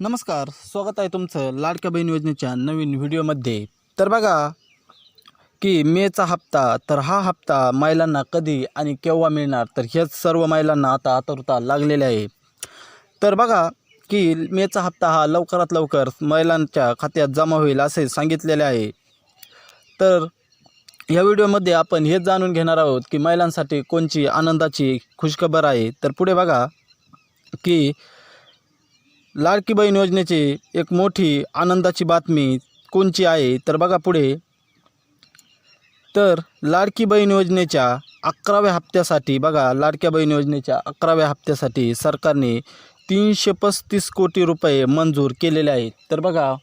नमस्कार स्वागत आहे तुमचं लाडक्या बहीण योजनेच्या नवीन व्हिडिओमध्ये. तर बघा की मेचा हप्ता तर हा हप्ता महिलांना कधी आणि केव्हा मिळणार? तर हेच सर्व महिलांना आता आतुरता लागलेले आहे. तर बघा की मेचा हप्ता हा लवकरात लवकर महिलांच्या खात्यात जमा होईल असे सांगितलेले आहे. तर या व्हिडिओमध्ये आपण हेच जाणून घेणार आहोत की महिलांसाठी कोणची आनंदाची खुशखबर आहे. तर पुढे बघा की लाडकी बहीण योजनेची एक मोठी आनंदाची बातमी कोणची आहे तर बघा पुढे. तर लाडकी बहीण योजनेच्या अकराव्या हप्त्यासाठी बघा लाडक्या बहीण योजनेच्या अकराव्या हप्त्यासाठी सरकारने तीनशे पस्तीस कोटी रुपये मंजूर केलेले आहेत. तर बघा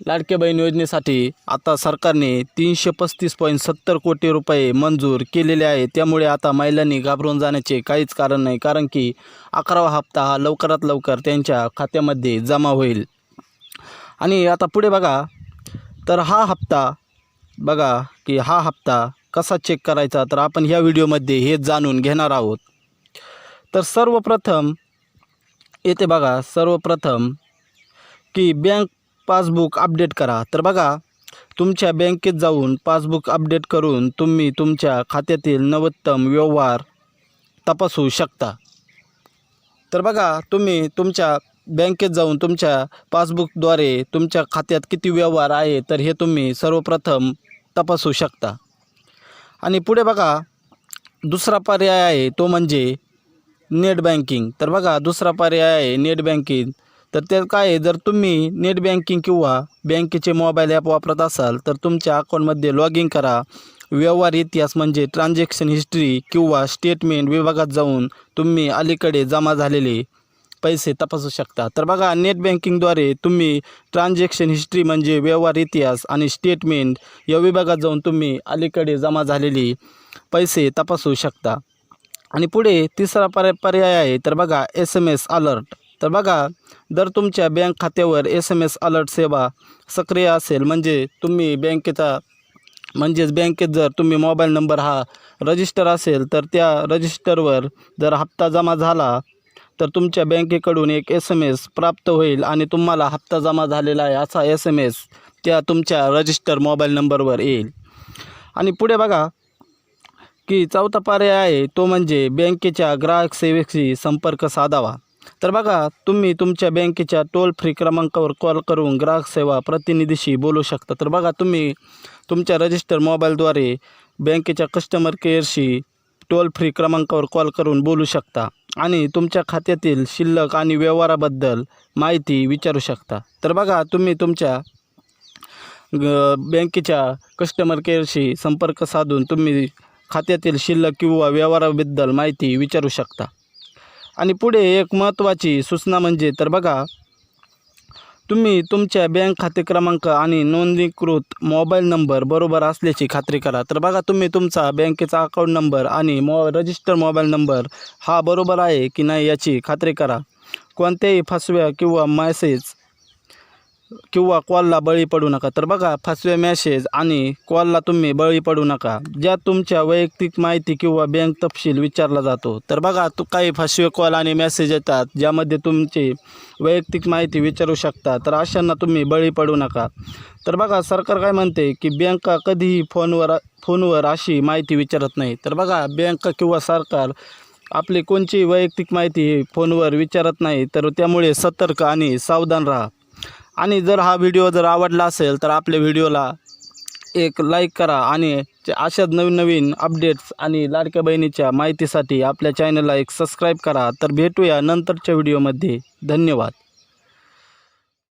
लाडक्या बहीण योजनेसाठी आता सरकारने तीनशे पस्तीस पॉईंट सत्तर कोटी रुपये मंजूर केलेले आहे. त्यामुळे आता महिलांनी घाबरून जाण्याचे काहीच कारण नाही कारण की अकरावा हप्ता हा लवकरात लवकर त्यांच्या खात्यामध्ये जमा होईल. आणि आता पुढे बघा तर हा हप्ता बघा की हा हप्ता कसा चेक करायचा तर आपण ह्या व्हिडिओमध्ये हे जाणून घेणार आहोत. तर सर्वप्रथम येथे बघा सर्वप्रथम की बँक पासबुक अपडेट करा. तर बघा तुमच्या बँकेत जाऊन पासबुक अपडेट करून तुम्ही तुमच्या खात्यातील नवोत्तम व्यवहार तपासू शकता. तर बघा तुम्ही तुमच्या बँकेत जाऊन तुमच्या पासबुकद्वारे तुमच्या खात्यात किती व्यवहार आहे तर हे तुम्ही सर्वप्रथम तपासू शकता. आणि पुढे बघा दुसरा पर्याय आहे तो म्हणजे नेट बँकिंग. तर बघा दुसरा पर्याय आहे नेट बँकिंग. तर ते काय आहे जर तुम्ही नेट बँकिंग किंवा बँकेचे मोबाईल ॲप वापरत असाल तर तुमच्या अकाउंटमध्ये लॉग इन करा. व्यवहार इतिहास म्हणजे ट्रान्झॅक्शन हिस्ट्री किंवा स्टेटमेंट विभागात जाऊन तुम्ही अलीकडे जमा झालेले पैसे तपासू शकता. तर बघा नेट बँकिंगद्वारे तुम्ही ट्रान्झॅक्शन हिस्ट्री म्हणजे व्यवहार इतिहास आणि स्टेटमेंट या विभागात जाऊन तुम्ही अलीकडे जमा झालेले पैसे तपासू शकता. आणि पुढे तिसरा पर्याय पर्याय आहे तर बघा एस एम एस अलर्ट. तर बघा जर तुमच्या बँक खात्यावर एस एम एस अलर्ट सेवा सक्रिय असेल म्हणजे तुम्ही बँकेचा म्हणजेच बँकेत जर तुम्ही मोबाईल नंबर हा रजिस्टर असेल तर त्या रजिस्टरवर जर हप्ता जमा झाला तर तुमच्या बँकेकडून एक एस एम एस प्राप्त होईल आणि तुम्हाला हप्ता जमा झालेला आहे असा एस एम एस त्या तुमच्या रजिस्टर मोबाईल नंबरवर येईल. आणि पुढे बघा की चौथा पर्याय आहे तो म्हणजे बँकेच्या ग्राहक सेवेशी संपर्क साधावा. तर बघा तुम्ही तुमच्या बँकेच्या टोल फ्री क्रमांकावर कॉल करून ग्राहक सेवा प्रतिनिधीशी बोलू शकता. तर बघा तुम्ही तुमच्या रजिस्टर मोबाईलद्वारे बँकेच्या कस्टमर केअरशी टोल फ्री क्रमांकावर कॉल करून बोलू शकता आणि तुमच्या खात्यातील शिल्लक आणि व्यवहाराबद्दल माहिती विचारू शकता. तर बघा तुम्ही तुमच्या ग- बँकेच्या कस्टमर केअरशी संपर्क साधून तुम्ही खात्यातील शिल्लक किंवा व्यवहाराबद्दल माहिती विचारू शकता. आणि पुढे एक महत्त्वाची सूचना म्हणजे तर बघा तुम्ही तुमच्या बँक खाते क्रमांक आणि नोंदणीकृत मोबाईल नंबर बरोबर असल्याची खात्री करा. तर बघा तुम्ही तुमचा बँकेचा अकाउंट नंबर आणि मो रजिस्टर मोबाईल नंबर हा बरोबर आहे की नाही याची खात्री करा. कोणत्याही फसव्या किंवा मेसेज किंवा कॉलला बळी पडू नका. तर बघा फसवे मॅसेज आणि कॉलला तुम्ही बळी पडू नका. ज्यात तुमच्या वैयक्तिक माहिती किंवा बँक तपशील विचारला जातो. तर बघा तू काही फसवे कॉल आणि मेसेज येतात ज्यामध्ये तुमची वैयक्तिक माहिती विचारू शकता. तर अशांना तुम्ही बळी पडू नका. तर बघा सरकार काय म्हणते की बँका कधीही फोनवर फोनवर अशी माहिती विचारत नाही. तर बघा बँक किंवा सरकार आपली कोणची वैयक्तिक माहिती फोनवर विचारत नाही. तर त्यामुळे सतर्क आणि सावधान राहा. आणि जर हा व्हिडिओ जर आवडला असेल तर आपल्या व्हिडिओला एक लाईक करा आणि अशाच नवीन नवीन अपडेट्स आणि लाडक्या बहिणीच्या माहितीसाठी आपल्या चॅनलला एक सबस्क्राईब करा. तर भेटूया नंतरच्या व्हिडिओमध्ये धन्यवाद.